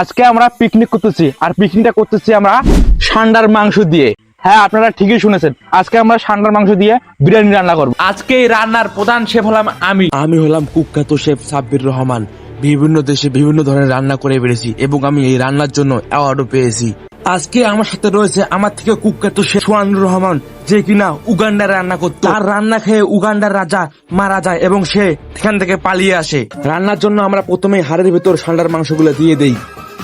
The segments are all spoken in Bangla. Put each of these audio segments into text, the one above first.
আজকে আমরা পিকনিক করতেছি। আর পিকনিকটা করতেছি আমরা সান্ডার মাংস দিয়ে। হ্যাঁ আপনারা ঠিকই শুনেছেন। আজকে আমরা সান্ডার মাংস দিয়ে বিরিয়ানি রান্না করব। আজকে এই রান্নার প্রধান শেফ হলাম আমি। আমি হলাম কুখ্যাত শেফ সাব্বির রহমান। বিভিন্ন দেশে বিভিন্ন ধরনের রান্না করে বেড়েছি এবং আমি এই রান্নার জন্য অ্যাওয়ার্ডও পেয়েছি। আজকে আমার সাথে রয়েছে আমার থেকে কুখ্যাত শেখ সোয়ানুর রহমান যে কিনা উগান্ডার রান্না করতো। তার রান্না খেয়ে উগান্ডার রাজা মারা যায় এবং সে সেখান থেকে পালিয়ে আসে। রান্নার জন্য আমরা প্রথমে হাড়ের ভেতর সান্ডার মাংসগুলো দিয়ে দেই।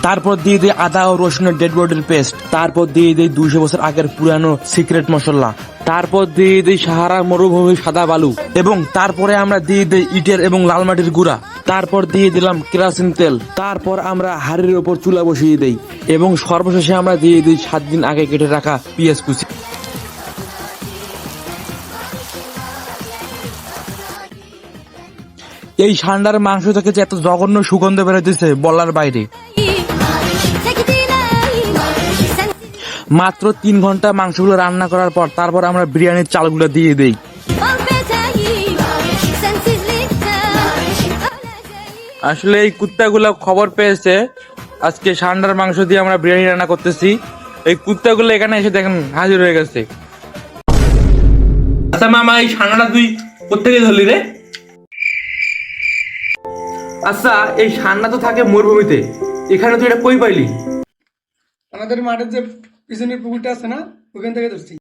তারপর দিয়ে দিই আদা ও রসুনের ডেড বডির পেস্ট তারপর দিয়ে দিই দুইশো বছর আগের পুরানো সিক্রেট মশলা। তারপর দিয়ে দিই সাহারা মরুভূমি সাদা বালু। এবং তারপরে আমরা দিয়ে দিই ইটের এবং লাল মাটির গুঁড়া। তারপর দিয়ে দিলাম কেরাসিন তেল। তারপর আমরা হাড়ির ওপর চুলা বসিয়ে দেই। এবং সর্বশেষে আমরা দিয়ে দিই সাত দিন আগে কেটে রাখা পেঁয়াজ কুচি। এই ষান্ডার মাংস থেকে যে এত জঘন্য সুগন্ধ বেরোতেছে বলার বাইরে। মাত্র তিন ঘণ্টা মাংসগুলো রান্না করার পর তারপর আমরা বিরিয়ানির চালগুলো দিয়ে দেই। আসলে এই কুত্তাগুলো খবর পেয়েছে, আজকে সান্ডার মাংস দিয়ে আমরা বিরিয়ানি রান্না করতেছি। এই কুত্তাগুলো এখানে এসে দেখেন হাজির হয়ে গেছে। আচ্ছা মামা, এই সান্ডাটা তুই কোথেকে ধরলি রে? আচ্ছা এই সান্ডা তো থাকে মরুভূমিতে। এখানে তুই এটা কই পাইলি? আমাদের মাঠের যে পিছনের পুকুরটা আছে না ওখান থেকে ধরছি।